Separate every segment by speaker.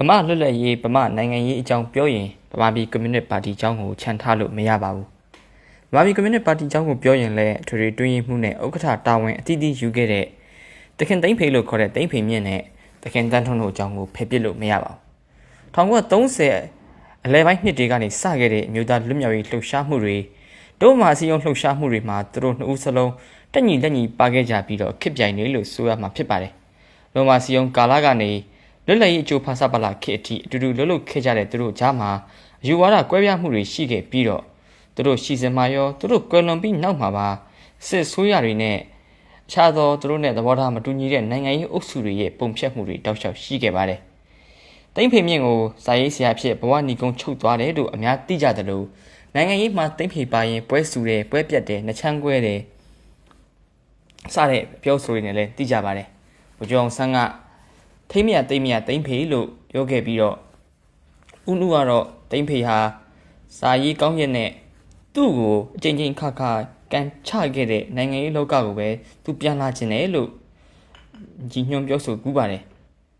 Speaker 1: ဗမာလွတ်လပ်ရေးဗမာနိုင်ငံရေးအကြောင်းပြောရင်ဗမာပြည်ကွန်မြူနစ်ပါတီအကြောင်းကိုခြံထားလို့မရပါဘူးဗမာပြည်ကွန်မြူနစ်ပါတီအကြောင်းကိုပြောရင်လည်းအထွေထွေတွင်းရင်မှုနဲ့ဥက္ကဋ္ဌတာဝန်အသီးသီးယူခဲ့တဲ့တခင်သိမ့်ဖေလို့ခေါ်တဲ့သိမ့်ဖေမြင့်နဲ့တခင်တန်းထွန်းတို့အကြောင်းကိုဖယ်ပစ်လို့မရပါဘူး1930အလဲပိုင်းနှစ်တွေကနေစခဲ့တဲ့အမျိုးသားလွတ်မြောက်ရေးလှုပ်ရှားမှုတွေတို့မှစီယုံလှုပ်ရှားမှုတွေမှာသူတို့နှစ်ဦးစလုံးတက်ညီတက်ညီပါခဲ့ကြပြီးတော့ခစ်ပြိုင်နေလို့ဆိုရမှာဖြစ်ပါတယ်။လုံမစီယုံကာလာကနေ လွတ်လပ်ရေးအကျိုးဖာစာပလာခေတ်အထိအတူတူလှုပ်လှုပ်ခဲ့ကြတဲ့သူတို့ကြားမှာအယူဝါဒကွဲပြားမှုတွေရှိခဲ့ပြီးတော့သူတို့ရှီစင်မာရောသူတို့ကွယ်လွန်ပြီးနောက်မှာပါစစ်ဆိုးရတွေနဲ့အခြားသောသူတို့နဲ့သဘောထားမတူညီတဲ့နိုင်ငံရေးအုပ်စုတွေရဲ့ပုံဖြတ်မှုတွေတောက်လျှောက်ရှိခဲ့ပါတယ်။တိမ့်ဖေမြင့်ကိုစာရေးဆရာဖြစ်ဘဝနီကုံချုပ်သွားတယ်လို့အများသိကြတယ်လို့နိုင်ငံရေးမှာတိမ့်ဖေပါရင်ပွဲဆူတယ်ပွဲပြတ်တယ်နှချမ်းကွဲတယ်စတဲ့ပြောဆိုတွေနဲ့လည်းသိကြပါတယ်။ဘုကြောင်ဆန်းက ထိမ့်မြတိမ့်မြတိမ့်ဖေလို့ပြောခဲ့ပြီးတော့ဥနုကတော့တိမ့်ဖေဟာစာရေးကောင်းရက်နဲ့သူ့ကိုအချိန်ချင်းခါခါကန်ချခဲ့တဲ့နိုင်ငံရေးလောကကိုပဲသူပြန်လာခြင်းတယ်လို့ကြီးညွှန်ပြောဆိုကူးပါတယ်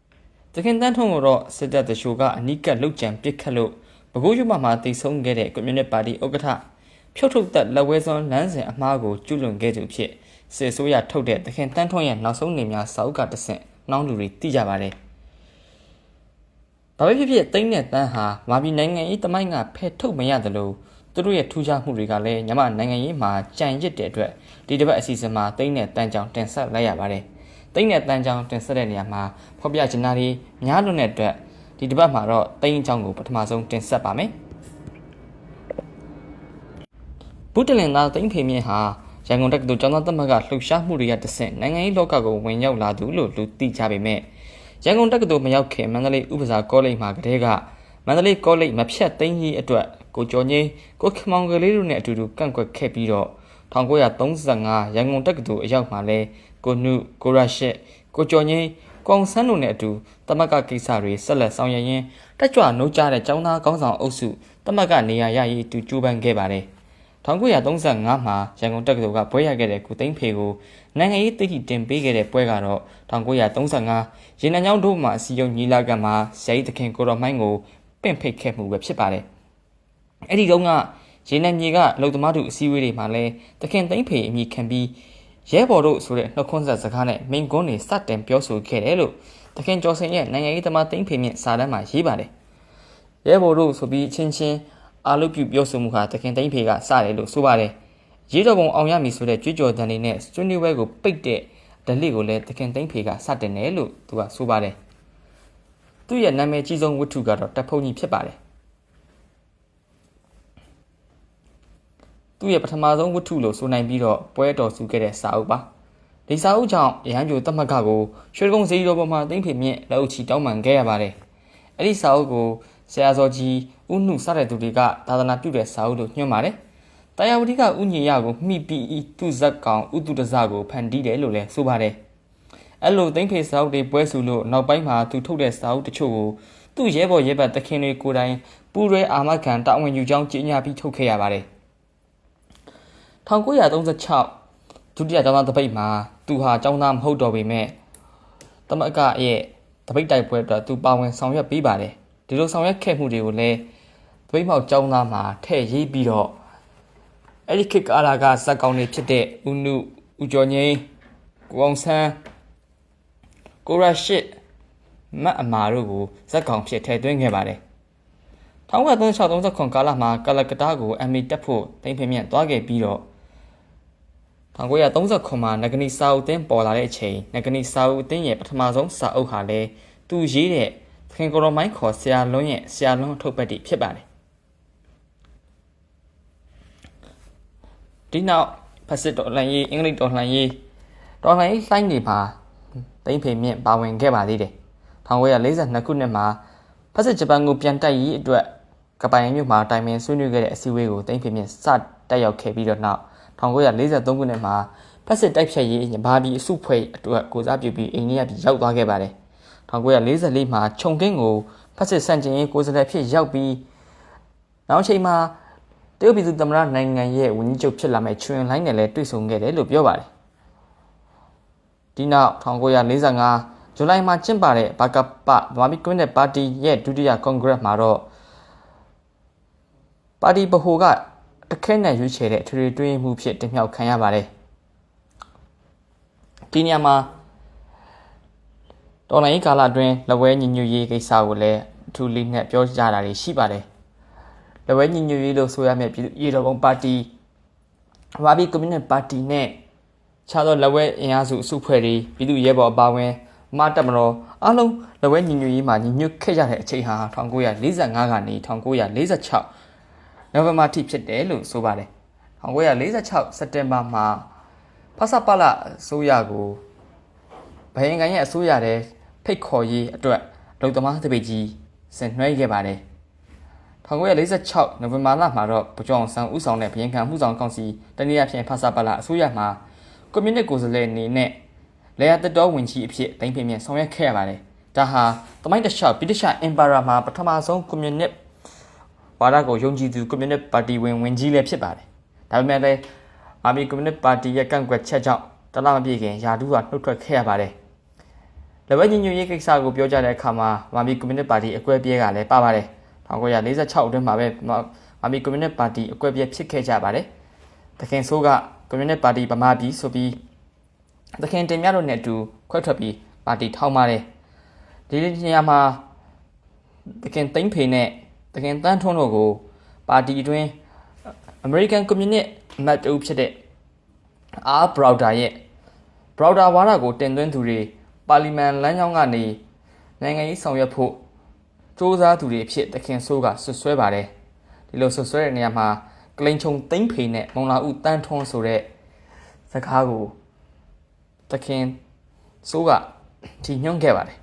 Speaker 1: ။တခင်တန်းထုံးကတော့စစ်တပ်တရှို့ကအနိကလုတ်ကြံပစ်ခတ်လို့ဘကိုးရွမမှာတည်ဆုံးခဲ့တဲ့ကွန်မြူနစ်ပါတီဥက္ကဋ္ဌဖြုတ်ထုတ်သက်လက်ဝဲစွန်းလမ်းစဉ်အမှားကိုကျူးလွန်ခဲ့သူဖြစ်စစ်ဆိုးရထုတ်တဲ့တခင်တန်းထုံးရဲ့နောက်ဆုံးနေများစာအုပ်ကတဆင့် နှောင်းလူတွေသိကြပါတယ်။ဘာပဲဖြစ်ဖြစ်တိမ့်တဲ့တန်းဟာမာပြည်နိုင်ငံရေးတမိုင်းကဖယ်ထုတ်မရတယ်လို့သူတို့ရဲ့ထူးခြားမှုတွေကလည်းညမနိုင်ငံရေးမှာကြံရစ်တဲ့အတွက်ဒီတစ်ပတ်အစီအစဉ်မှာတိမ့်တဲ့တန်းကြောင်တင်ဆက်လိုက်ရပါတယ်။တိမ့်တဲ့တန်းကြောင်တင်ဆက်တဲ့နေရာမှာဖော်ပြချင်တာတွေများလွန်းတဲ့အတွက်ဒီတစ်ပတ်မှာတော့တိမ့်အကြောင်းကိုပထမဆုံးတင်ဆက်ပါမယ်။ဘုဒ္ဓလင်သားတိမ့်ဖေမြင့်ဟာ ရန်ကုန်တက္ကသိုလ်ကျောင်းသားသမဂ္ဂလှုပ်ရှားမှုတွေကတဆင့်နိုင်ငံရေးလောကကိုဝင်ရောက်လာသူလို့လူသိကြပေမဲ့ရန်ကုန်တက္ကသိုလ်မရောက်ခင်မန္တလေးဥပစာကောလိပ်မှာကတည်းကမန္တလေးကောလိပ်မဖြတ်သိမ်းရေးအတွက်ကိုကျော်ငိမ့်ကိုခမောင်ကလေးတို့နဲ့အတူတူကန့်ကွက်ခဲ့ပြီးတော့1935ရန်ကုန်တက္ကသိုလ်အရောက်မှာလဲကိုနုကိုရရှက်ကိုကျော်ငိမ့်ကောင်ဆန်းတို့နဲ့အတူတမကကိစ္စတွေဆက်လက်ဆောင်ရွက်ရင်းတက်ကြွနှုတ်ကြတဲ့ចောင်းသားကောင်းဆောင်အုပ်စုတမကနေရာရရေးတူကြိုးပမ်းခဲ့ပါတယ် 1935မှာရန်ကုန်တက္ကသိုလ်ကဘွဲရခဲ့တဲ့ကုသိန်းဖေကိုနိုင်ငံရေးတည်တည်တင်ပေးခဲ့တဲ့ပွဲကတော့1935ရေနံချောင်းတို့မှအစည်းအရုံးညီလာခံမှာဇိုင်းသခင်ကိုတော်မိုင်းကိုပင့်ဖိတ်ခဲ့မှုပဲဖြစ်ပါတယ်။အဲ့ဒီတုန်းကရေနံမြေကလုံသမားတို့အစည်းအဝေးတွေမှာလဲသခင်သိန်းဖေအမိခံပြီးရဲဘော်တို့ဆိုတဲ့နှုတ်ခွန်းဆက်စကားနဲ့မိန်ကွန်းတွေစတင်ပြောဆိုခဲ့တယ်လို့သခင်ကျော်စင်ရဲ့နိုင်ငံရေးသမားသိန်းဖေမြင့်စာတမ်းမှာရေးပါတယ်။ရဲဘော်တို့ဆိုပြီးချင်းချင်း အာလုပြုပြောဆိုမှုဟာတခင်သိန်းဖေကစတယ်လို့ဆိုပါတယ်။ရေးတော်ပုံအောင်ရမည်ဆိုတဲ့ကြွေးကြော်တန်တွေနဲ့ဆွေးနွေးပွဲကိုပိတ်တဲ့ဒလိကိုလည်းတခင်သိန်းဖေကစတင်တယ်လို့သူကဆိုပါတယ်။သူ့ရဲ့နာမည်ကြီးဆုံးဝတ္ထုကတော့တပ်ဖုန်ကြီးဖြစ်ပါတယ်။သူ့ရဲ့ပထမဆုံးဝတ္ထုလို့ဆိုနိုင်ပြီးတော့ပွဲတော်ဆူခဲ့တဲ့စာအုပ်ပါ။ဒီစာအုပ်ကြောင့်ရဟန်းကျိုတမတ်ကကိုရွှေကုန်းစည်းတော်ပေါ်မှာသိမ့်ဖေမြင့်လက်အုပ်ချီတောင်းပန်ခဲ့ရပါတယ်။အဲ့ဒီစာအုပ်ကို ဆရာစောကြီးဦးနှုစတဲ့သူတွေကသာသနာပြုတဲ့စာအုပ်လို့ညွှန်ပါတယ်။တရားဝတိကဥညင်ရကိုမှီပြီးဤသူဇက်ကောင်ဥတုတဇကိုဖန်တီးတယ်လို့လည်းဆိုပါတယ်။အဲ့လိုသိမ့်ဖေစာအုပ်တွေပွဲစုလို့နောက်ပိုင်းမှာသူထုတ်တဲ့စာအုပ်တချို့ကိုသူ့ရဲဘော်ရဲဘက်တခင်တွေကိုယ်တိုင်ပူရဲအာမခံတာဝန်ယူကြောင်းကြေညာပြီးထုတ်ခဲ့ရပါတယ်။1936ဒုတိယကျောင်းသားတပိတ်မှာသူဟာကျောင်းသားမဟုတ်တော့ပေမဲ့တမကရဲ့တပိတ်တိုက်ပွဲအတွက်သူပါဝင်ဆောင်ရွက်ပေးပါတယ်။ ဒီလိုဆောင်ရွက်ခဲ့မှုတွေကိုလည်းဗိမောက်ကျောင်းသားမှာထည့်ရေးပြီးတော့အဲ့ဒီခေတ်ကာလကဇက်ကောင်တွေဖြစ်တဲ့ဦးနုဦးကျော်ငိမ့်ကိုအောင်ဆန်းကိုရရှစ်မတ်အမာတို့ကိုဇက်ကောင်ဖြစ်ထည့်သွင်းခဲ့ပါတယ်1936-39ကာလမှာကလကတာကိုအမီတက်ဖို့တိမ့်ဖင်မြန့်သွားခဲ့ပြီးတော့1939မှာနဂနီစာအုပ်အသင်းပေါ်လာတဲ့အချိန်နဂနီစာအုပ်အသင်းရဲ့ပထမဆုံးစာအုပ်ဟာလည်းသူရေးတဲ့ ခင်ကိုရိုမိုင်းခေါ်ဆရာလွန်းရဲ့ဆရာလွန်းထုတ်ပတ်တိဖြစ်ပါတယ်ဒီနောက်ဖက်စစ်တော်လှန်ရေးအင်္ဂလိပ်တော်လှန်ရေးတော်လှန်ရေးလိုင်းတွေမှာတိမ့်ဖေမြင့်ပါဝင်ခဲ့ပါသေးတယ်1942ခုနှစ်မှာဖက်စစ်ဂျပန်ကိုပြန်တိုက်ရေးအတွက်ကပိုင်မြို့မှာတိုင်ပင်ဆွေးနွေးခဲ့တဲ့အစည်းအဝေးကိုတိမ့်ဖေမြင့်စတက်ရောက်ခဲ့ပြီးတော့နောက်1943ခုနှစ်မှာဖက်စစ်တိုက်ဖြတ်ရေးဘာဘီအစုဖွဲ့အတွက်ကိုစားပြုပြီးအိန္ဒိယပြည်ရောက်သွားခဲ့ပါတယ် 1944မှာခြုံကင်းကိုဖက်စစ်ဆန့်ကျင်ရေးကိုယ်စားလှယ်ဖြစ်ရောက်ပြီးနောက်ချိန်မှာတရုတ်ပြည်သူသမ္မတနိုင်ငံရဲ့ဝန်ကြီးချုပ်ဖြစ်လာမဲ့ချွင်လိုင်းနဲ့လည်းတွေ့ဆုံခဲ့တယ်လို့ပြောပါတယ်။ဒီနောက်1945ဇူလိုင်မှာကျင်းပတဲ့ဘာကပဗမာပြည်ကွန်မြူနစ်ပါတီရဲ့ဒုတိယကွန်ဂရက်မှာတော့ပါတီဗဟိုကတခဲနဲ့ရွေးချယ်တဲ့ထွေထွေတွင်းမှုဖြစ်တင်မြှောက်ခံရပါတယ်ဒီနေရာမှာ တော်လိုင်းကာလအတွင်းလက်ဝဲညီညွတ်ရေးကိစ္စကိုလည်းအထူးလေးနဲ့ပြောကြတာတွေရှိပါတယ်လက်ဝဲညီညွတ်ရေးလို့ဆိုရမယ့်ပြည်သူ့ရေးတော်ပုံပါတီဗမာပြည်ကွန်မြူနစ်ပါတီနဲ့ခြားသောလက်ဝဲအင်အားစုအစုဖွဲ့တွေပြည်သူ့ရဲဘော်အပါအဝင်မတက်မတော်အားလုံးလက်ဝဲညီညွတ်ရေးမှာညီညွတ်ခဲ့ကြတဲ့အချိန်ဟာ1945ကနေ1946နိုဝင်ဘာထိဖြစ်တယ်လို့ဆိုပါတယ်1946စက်တင်ဘာမှာဖဆပလအစိုးရကိုဗဟင်ကန်ရဲ့အစိုးရတဲ့ ဖိတ်ခေါ်ရေးအတွက်လုံသမားတပိတ်ကြီးဆင်နွှဲခဲ့ပါတယ်1946နိုဝင်ဘာလမှာတော့ဗကြွအောင်ဆန်းဦးဆောင်တဲ့ဗရင်ခံမှုဆောင်ကောင်စီတနည်းအားဖြင့်ဖဆပလအစိုးရမှာကွန်မြူနစ်ကိုယ်စားလှယ်အနေနဲ့လေယာတတော်ဝင်ကြီးအဖြစ်တိုင်းပြည်မြန်ဆောင်ရွက်ခဲ့ရပါတယ်။ဒါဟာတမိုင်းတစ်လျှောက်ဗြိတိရှ်အင်ပါယာမှာပထမဆုံးကွန်မြူနစ်ဝါဒကိုယုံကြည်သူကွန်မြူနစ်ပါတီဝင်ဝင်ကြီးလည်းဖြစ်ပါတယ်။ဒါပေမဲ့လည်းအာမီကွန်မြူနစ်ပါတီရဲ့ကန့်ကွက်ချက်ကြောင့်တလမပြည့်ခင်ယာဒူးကနှုတ်ထွက်ခဲ့ရပါတယ်။ လက်ဝဲညညရေးကိစ္စကိုပြောကြတဲ့အခါမှာမာမီကွန်မြူနစ်ပါတီအကွဲပြဲကလည်းပါပါတယ်။1946အတွင်းမှာပဲမာမီကွန်မြူနစ်ပါတီအကွဲပြဲဖြစ်ခဲ့ကြပါတယ်။တခင်ဆိုးကကွန်မြူနစ်ပါတီဗမာပြည်ဆိုပြီးသခင်တင်မြတ်တို့နဲ့အတူခွဲထွက်ပြီးပါတီထောင်ပါတယ်ဒီနေရာမှာသခင်သိန်းဖေနဲ့သခင်တန်းထွန်းတို့ကိုပါတီအတွင်း American Communist အမတ်တူဖြစ်တဲ့အာဘရော့ဒါရဲ့ဘရော့ဒါဝါဒကိုတင်သွင်းသူတွေ ပါလီမန်လမ်းကြောင်းကနေနိုင်ငံရေးဆောင်ရွက်ဖို့စ조사သူတွေအဖြစ်သခင်ဆိုးကဆွဆွဲပါတယ်ဒီလိုဆွဆွဲတဲ့နေရာမှာကလိန်ချုံသိန်းဖေနဲ့မုံလာဦးတန်းထွန်းဆိုတဲ့စကားကိုသခင်စိုးကဒီညွှန်းခဲ့ပါတယ်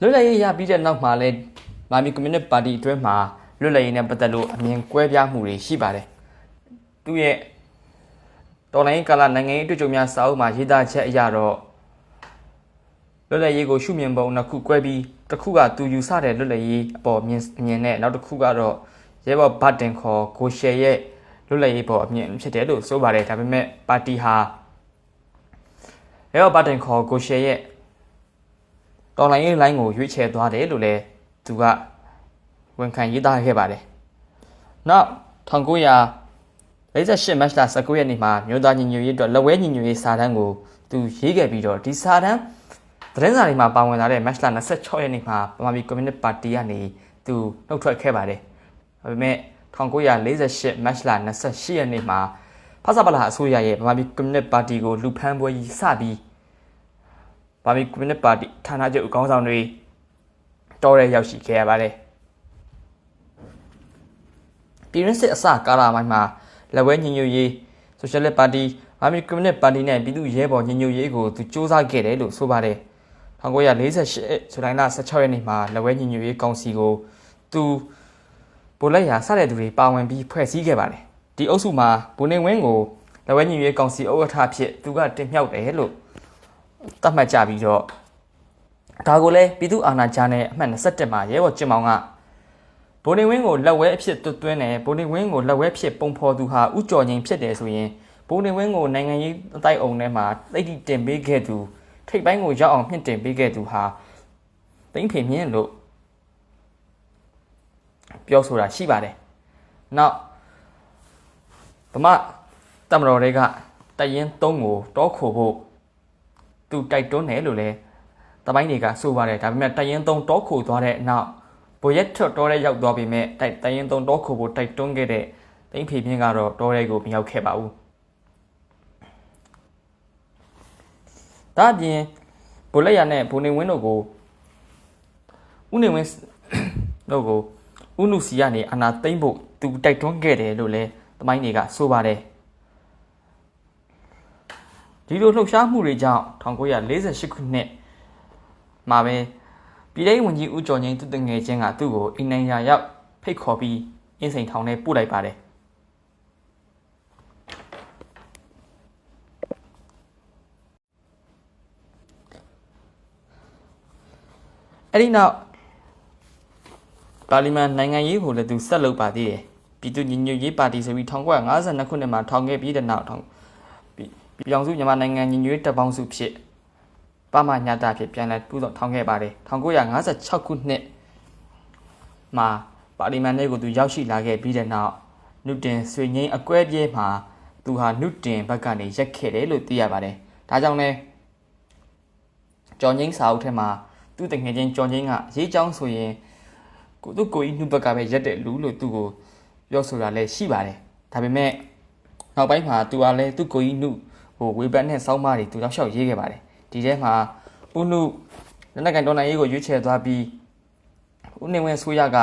Speaker 1: လွတ်လပ်ရေးရပြီးတဲ့နောက်မှာလဲမာမီကွန်မြူနစ်ပါတီအတွင်းမှာလွတ်လပ်ရေးနဲ့ပတ်သက်လို့အမြင်ကွဲပြားမှုတွေရှိပါတယ်သူရဲ့ တော်လိုင်းကာလနိုင်ငံရေးအတွေ့အကြုံများစာအုပ်မှာရေးသားချက်အရတော့လွတ်လပ်ရေးကိုရှုမြင်ပုံနှစ်ခု꿰ပြီးတစ်ခုကသူယူဆတဲ့လွတ်လပ်ရေးအပေါ်မြင်မြင်နဲ့နောက်တစ်ခုကတော့ရဲဘော်ဘတ်တင်ခေါ်ဂိုရှယ်ရဲ့လွတ်လပ်ရေးပေါ်အမြင်ဖြစ်တယ်လို့ဆိုပါတယ်ဒါပေမဲ့ပါတီဟာရဲဘော်ဘတ်တင်ခေါ်ဂိုရှယ်ရဲ့တော်လိုင်းရေးလိုင်းကိုရွေးချယ်သွားတယ်လို့လည်းသူကဝန်ခံရေးသားခဲ့ပါတယ်နောက်1900 58 match လ19ရက်နေ့မှာမြို့သားညီညွတ်ရေးအတွက်လက်ဝဲညီညွတ်ရေးစာတမ်းကိုသူရေးခဲ့ပြီးတော့ဒီစာတမ်းသတင်းစာတွေမှာပါဝင်လာတဲ့ match လ26ရက်နေ့မှာပမာမီ Communist Party ကနေသူနှုတ်ထွက်ခဲ့ပါတယ်။ဒါပေမဲ့1948 match လ28ရက်နေ့မှာဖဆပလာအစိုးရရဲ့ဗမာပြည်ကွန်မြူနတီပါတီကိုလူဖမ်းပွဲကြီးစပြီးဗမာပြည်ကွန်မြူနတီပါတီဌာနချုပ်အကောင်းဆောင်တွေတော်ရဲရောက်ရှိခဲ့ရပါတယ်။ပြည်ရင်းစစ်အစကာလာပိုင်းမှာ လက်ဝဲညီညွတ်ရေးဆိုရှယ်လစ်ပါတီဗမာပြည်ကွန်မြူနစ်ပါတီနဲ့ပြည်သူ့ရဲဘော်ညီညွတ်ရေးကိုသူစ조사ခဲ့တယ်လို့ဆိုပါတယ်1948ဇူလိုင်လ16ရက်နေ့မှာလက်ဝဲညီညွတ်ရေးကောင်စီကိုသူဗိုလ်လက်ရာစတဲ့သူတွေပါဝင်ပြီးဖွဲ့စည်းခဲ့ပါတယ်ဒီအုပ်စုမှာဗိုလ်နေဝင်းကိုလက်ဝဲညီရွေးကောင်စီဥက္ကဋ္ဌဖြစ်သူကတင်မြှောက်တယ်လို့သတ်မှတ်ကြပြီးတော့ဒါကိုလည်းပြည်သူအာဏာကြားနဲ့အမှတ်27မှာရဲဘော်ကျင်မောင်က ဗိုလ်နေဝင်းကိုလက်ဝဲအဖြစ်တွသွင်းတယ်ဗိုလ်နေဝင်းကိုလက်ဝဲဖြစ်ပုံဖော်သူဟာဥကြော်ငင်ဖြစ်တယ်ဆိုရင်ဗိုလ်နေဝင်းကိုနိုင်ငံရေးအတိုက်အုံထဲမှာတိတ်တိတင်ပေးခဲ့သူထိပ်ပိုင်းကိုရောက်အောင်မြင့်တင်ပေးခဲ့သူဟာသိမ့်ဖေမြင့်လို့ပြောဆိုတာရှိပါတယ်။နောက်ဗမာတမတော်တွေကတရင်၃ကိုတောခိုဖို့သူတိုက်တွန်းတယ်လို့လည်းတပိုင်းတွေကဆိုပါတယ်ဒါပေမဲ့တရင်၃တောခိုသွားတဲ့အနောက် ဘိုရက်ထွတ်တော်ရဲရောက်သွားပြီမဲ့တိုက်တရင်၃တောခိုဖို့တိုက်တွန်းခဲ့တဲ့တိမ့်ဖေပြင်းကတော့တော်ရဲကိုမရောက်ခဲ့ပါဘူး။ဒါပြင်ဘိုလက်ရနဲ့ဘိုနေဝင်းတို့ကိုဦးနေဝင်းတို့ကိုဥနုစီကနေအာနာသိမ့်ဖို့သူတိုက်တွန်းခဲ့တယ်လို့လည်းသမိုင်းတွေကဆိုပါတယ်ဒီလိုလှုပ်ရှားမှုတွေကြောင့်1948ခုနှစ်မှာပဲ ပြည်ထောင်ဝင်ကြီးဦးကျော်ငိန်သူတငယ်ချင်းကသူ့ကိုအိမ်နိုင်ရာရောက်ဖိတ်ခေါ်ပြီးအင်းစိန်ထောင်ထဲပို့လိုက်ပါတယ်အဲ့ဒီနောက်ပါလီမန်နိုင်ငံရေးကိုလည်းသူဆက်လုပ်ပါသေးတယ်ပြည်သူ့ညီညွတ်ရေးပါတီဆိုပြီး1952ခုနှစ်မှာထောင်ခဲ့ပြီးတဲ့နောက်ထောင်ပြည်အောင်စုမြန်မာနိုင်ငံညီညွတ်ရေးတပ်ပေါင်းစုဖြစ် ပါမညာတာဖြစ်ပြန်လည်ပူးဆောင်ထောင်ခဲ့ပါတယ်1956ခုနှစ်မှာပါလီမန်ထဲကိုသူရောက်ရှိလာခဲ့ပြီးတဲ့နောက်နုတင်ဆွေငိမ့်အကွဲပြေးမှာသူဟာနုတင်ဘက်ကနေရက်ခဲ့တယ်လို့သိရပါတယ်ဒါကြောင့်လဲကျော်ငိမ့်စာအုပ်ထဲမှာသူ့တငယ်ချင်းကျော်ငိမ့်ကရေးချောင်းဆိုရင်ကိုသူ့ကိုကြီးနှုတ်ဘက်ကပဲရက်တဲ့လူလို့သူ့ကိုပြောဆိုတာလည်းရှိပါတယ်ဒါပေမဲ့နောက်ပိုင်းမှာသူကလည်းသူ့ကိုကြီးနှုတ်ဟိုဝေဘတ်နဲ့စောင်းမတွေသူတောက်လျှောက်ရေးခဲ့ပါတယ် ဒီထဲမှာဦးနှုတ်လက်နက်ကန်တော်နိုင်ရေးကိုရွေးချယ်သွားပြီးဦးနေဝင်းဆိုရက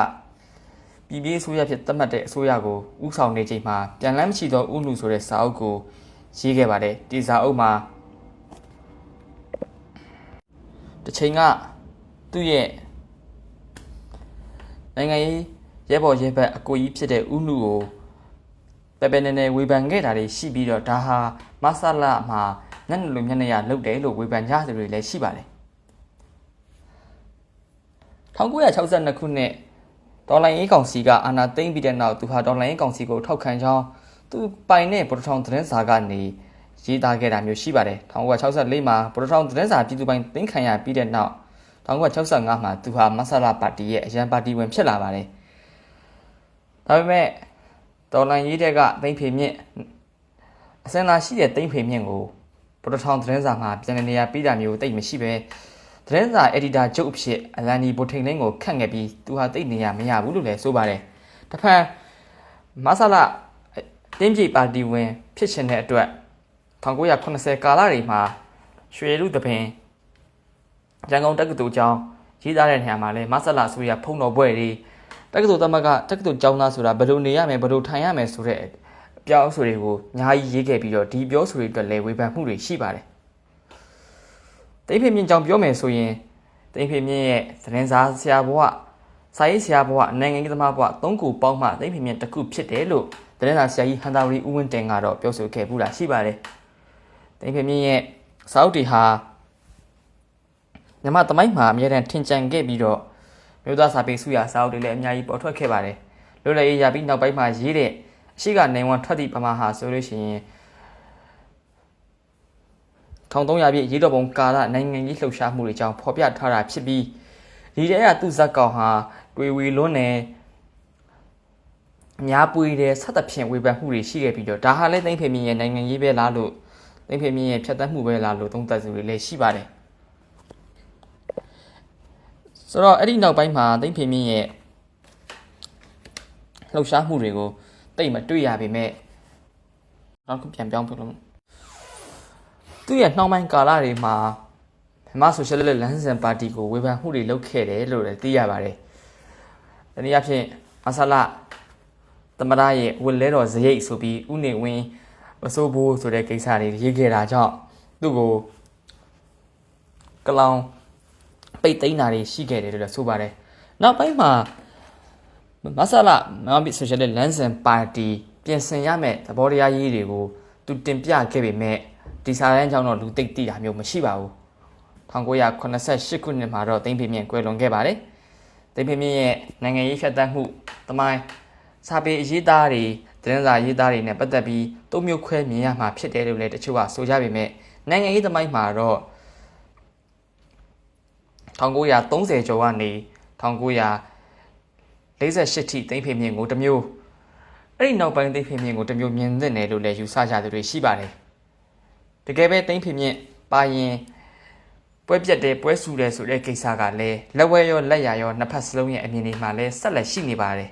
Speaker 1: ပြည်ပြည်ဆိုရဖြစ်သတ်မှတ်တဲ့အစိုးရကိုဥဆောင်နေချိန်မှာပြန်လန်းမရှိသောဦးနှုဆိုတဲ့စာအုပ်ကိုရေးခဲ့ပါတယ်ဒီစာအုပ်မှာတစ်ချိန်ကသူ့ရဲ့နိုင်ငံရေးရဲဘော်ရဲဘက်အကိုကြီးဖြစ်တဲ့ဦးနှုကိုပပနေနေဝေဖန်ခဲ့တာတွေရှိပြီးတော့ဒါဟာမဆလာမှာ ညနေလိုမျက်နှာရလုတ်တယ်လို့ဝေဖန်ကြသူတွေလည်းရှိပါတယ်1962ခုနှစ်ဒေါ်လာရေးကောင်စီကအာဏာသိမ်းပြီးတဲ့နောက်သူဟာဒေါ်လာရေးကောင်စီကိုထောက်ခံကြောင်းသူပိုင်တဲ့ဗိုလ်ထောင်သတင်းစာကနေရေးသားခဲ့တာမျိုးရှိပါတယ်1964မှာဗိုလ်ထောင်သတင်းစာပြည်သူပိုင်သိမ်းခံရပြီးတဲ့နောက်1965မှာသူဟာမဆလာပါတီရဲ့အရန်ပါတီဝင်ဖြစ်လာပါတယ်ဒါပေမဲ့ဒေါ်လာရေးတဲ့ကသိမ်းဖေမြင့်အစင်လာရှိတဲ့သိမ်းဖေမြင့်ကို ဗိုလ်ထောင်သတင်းစာမှာပြန်လည်နေရာပြီးတာမျိုးတိတ်မရှိပဲသတင်းစာအက်ဒီတာချုပ်အဖြစ်အလန်နီဘိုထိန်လင်းကိုခန့်ခဲ့ပြီးသူဟာတိတ်နေရမရဘူးလို့လည်းဆိုပါတယ်။တစ်ဖက်မဆလာတင်းပြည်ပါတီဝင် ဖြစ်ရှင်တဲ့အတွက်1980ကာလတွေမှာရွှေလူသပင်ရန်ကုန်တက္ကသိုလ်ကျောင်းရေးသားတဲ့နေရာမှာလည်းမဆလာဆိုရဖုံတော်ပွဲတွေတက္ကသိုလ်သမဂတက္ကသိုလ်ကျောင်းသားဆိုတာဘယ်လိုနေရမယ်ဘယ်လိုထိုင်ရမယ်ဆိုတဲ့အ ပြောင်းအဆိုတွေကိုအများကြီးရေးခဲ့ပြီးတော့ဒီပြောဆိုတွေအတွက်လည်းဝေဖန်မှုတွေရှိပါတယ်တိတ်ဖေမြင့်ကြောင်ပြောမယ်ဆိုရင်တိတ်ဖေမြင့်ရဲ့သတင်းစာဆရာဘဝစာရေးဆရာဘဝနိုင်ငံရေးသမားဘဝသုံးခုပေါင်းမှတိတ်ဖေမြင့်တစ်ခုဖြစ်တယ်လို့သတင်းစာဆရာကြီးဟန်တာဝရီဦးဝင်းတင်ကတော့ပြောဆိုခဲ့ပူတာရှိပါတယ်တိတ်ဖေမြင့်ရဲ့စာအုပ်တွေဟာမြမသမိုင်းမှာအမြဲတမ်းထင်ကြံခဲ့ပြီးတော့မြို့သားစာပေစုရစာအုပ်တွေလည်းအများကြီးပေါ်ထွက်ခဲ့ပါတယ်လွတ်လပ်ရေးရပြီးနောက်ပိုင်းမှာရေးတဲ့ အရှိကနေဝန်ထွက်သည့်ပမာဟာဆိုလို့ရှိရင်1300ပြည့်ရေးတော်ပုံကာလနိုင်ငံရေးလှုပ်ရှားမှုတွေကြောင့်ဖော်ပြထားတာဖြစ်ပြီးဒီတဲကသူ့ဇက်ကောင်ဟာတွေဝေလွန်းနေညာပွေတဲ့ဆက်သဖြင့်ဝေဖန်မှုတွေရှိခဲ့ပြီးတော့ဒါဟာလည်းသိမ့်ဖေမြင့်ရဲ့နိုင်ငံရေးပဲလားလို့သိမ့်ဖေမြင့်ရဲ့ဖြတ်သန်းမှုပဲလားလို့သုံးသပ်သူတွေလည်းရှိပါတယ်ဆိုတော့အဲ့ဒီနောက်ပိုင်းမှာသိမ့်ဖေမြင့်ရဲ့လှုပ်ရှားမှုတွေကို တိတ်မတွေ့ရပေမဲ့နောက်ခုပြန်ပြောင်းပြလို့သူ့ရဲ့နှောင်းပိုင်းကာလတွေမှာမြန်မာဆိုရှယ်လစ်လမ်းစဉ်ပါတီကိုဝေဖန်မှုတွေလုပ်ခဲ့တယ်လို့လည်းသိရပါတယ်။ဒီနေ့အဖြစ်မဆလာသမရရဲ့ဝက်လဲတော်ဇရိတ်ဆိုပြီးဥနေဝင်းမစိုးဘူးဆိုတဲ့ကိစ္စတွေရေးခဲ့တာကြောင့်သူ့ကိုကလောင်ပိတ်သိမ်းတာတွေရှိခဲ့တယ်လို့လည်းဆိုပါတယ်။နောက်ပိုင်းမှာ မဆလာမြန်မာပြည်ဆိုရှယ်လစ်လမ်းစဉ်ပါတီပြင်ဆင်ရမယ့်သဘောတရားရေးတွေကိုသူတင်ပြခဲ့ပေမဲ့ဒီစာတန်းကြောင့်တော့လူသိတိတာမျိုးမရှိပါဘူး1988ခုနှစ်မှာတော့သိန်းဖေမြင့်ကွယ်လွန်ခဲ့ပါတယ်သိန်းဖေမြင့်ရဲ့နိုင်ငံရေးဖြတ်သန်းမှုတမိုင်းစာပေအရေးသားတွေသတင်းစာရေးသားတွေနဲ့ပတ်သက်ပြီးသုံးမျိုးခွဲမြင်ရမှာဖြစ်တယ်လို့လည်းတချို့ကဆိုကြပေမဲ့နိုင်ငံရေးသမိုင်းမှာတော့1930ကျော်ကနေ 1948ထိသိန်းဖေမြင့်ကိုတစ်မျိုးအဲ့ဒီနောက်ပိုင်းသိန်းဖေမြင့်ကိုတစ်မျိုးမြင်သင့်တယ်လို့လည်းယူဆကြသူတွေရှိပါတယ်တကယ်ပဲသိမ့်ဖြစ်မြင့်ပါရင်ပွဲပြတ်တယ်ပွဲဆူတယ်ဆိုတဲ့ကိစ္စကလည်းလက်ဝဲရောလက်ရရောနှစ်ဖက်စလုံးရဲ့အမြင်တွေမှာလည်းဆက်လက်ရှိနေပါတယ်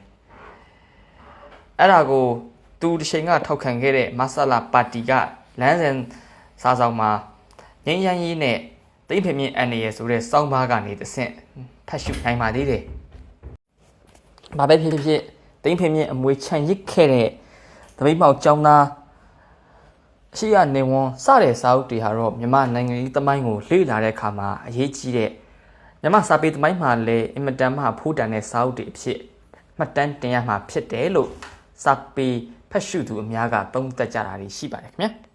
Speaker 1: အဲ့ဒါကိုသူတစ်ချိန်ကထောက်ခံခဲ့တဲ့မဆလာပါတီကလမ်းစဉ်စားဆောင်မှာငင်းရန်ကြီးနဲ့သိမ့်ဖြစ်မြင့်အန်ရယ်ဆိုတဲ့စောင်းပါးကနေတဆင့်ဖတ်ရှုနိုင်ပါသေးတယ်။ ဘာပဲဖြစ်ဖြစ်သိမ့်ဖြစ်မြင့်အမွေချန်ရစ်ခဲ့တဲ့သမိတ်မောက်ကျောင်းသားအရှိကနေဝန်စတဲ့စာအုပ်တွေဟာတော့မြမနိုင်ငံရေးသမိုင်းကိုလေ့လာတဲ့အခါမှာအရေးကြီးတဲ့မြမစာပေသမိုင်းမှာလည်းအင်မတန်မှဖိုးတန်တဲ့စာအုပ်တွေအဖြစ်မှတ်တမ်းတင်ရမှာဖြစ်တယ်လို့စာပေဖတ်ရှုသူအများကသုံးသပ်ကြတာရှိပါတယ်ခင်ဗျာ